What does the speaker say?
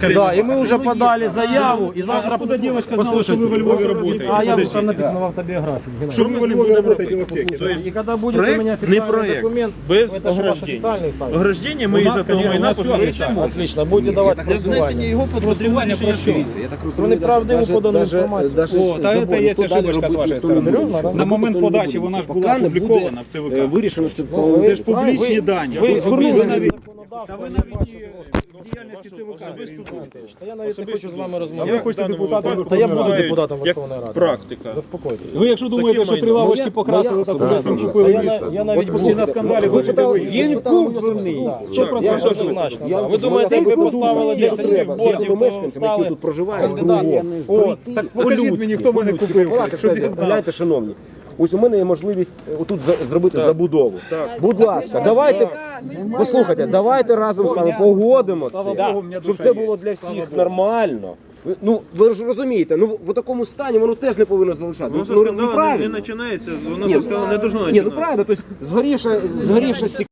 Да, и мы уже подали заяву, и завтра... А откуда девочка знала, что вы во Львове работаете? А я Подождите. там написано в автобиографии. Геннадий. Что вы во Львове работаете в аптеке? да? И когда будет у проект, меня не официальный проект, документ, без это же ваш ограждения. официальный сайт. Ограждення ми У із нас, того конечно, у майна нас все позбавляємо. Отлично, будете давать Для внесення спростування. його під Спростування про що? Я так розумію, Про неправдиву даже- подану даже- інформацію. даже О, та забору, це є хто далі ошибочка з робити, вашої ніхто не сторони. буде. Серйозно, да? На момент Ніхто не подачі буде. вона ж була Поки не опублікована в буде, ЦВК. е, Вирішено це Ну, Це ж ви- публічні ви- дані. Ви Ви звернулися навіть- законодавство. Та ви навіть і діяльності ЦВК не орієнтуєтесь. Та Я навіть не хочу з вами А ви хочете депутатом Та я буду депутатом Верховної Ради. практика. Заспокойтесь. Ви якщо думаєте, що три лавочки покрасили, так особиста цим купили місто. я навіть на скандалі хочете виїхати. Є Сто процентів однозначно. да. Ви думаєте, якби поставили думаю, 10 що треба бортів, мешканцям, які тут проживають. О, так покажіть мені, хто мене купив, щоб я знав. Гляньте, шановні. Ось у мене є можливість е, отут за- зробити забудову. Будь ласка, давайте послухайте, давайте разом з вами погодимо Слава це, Богу, в мене щоб душа це є. було для Слава всіх Богу. нормально. Ви- Ну ви ж розумієте, ну в такому стані воно теж не повинно залишати. Воно Ну, со скандалу не, неправильно. не починається, воно Ні, со скандалу не должно Ні, ну починатися. правильно, тобто згорівше стік-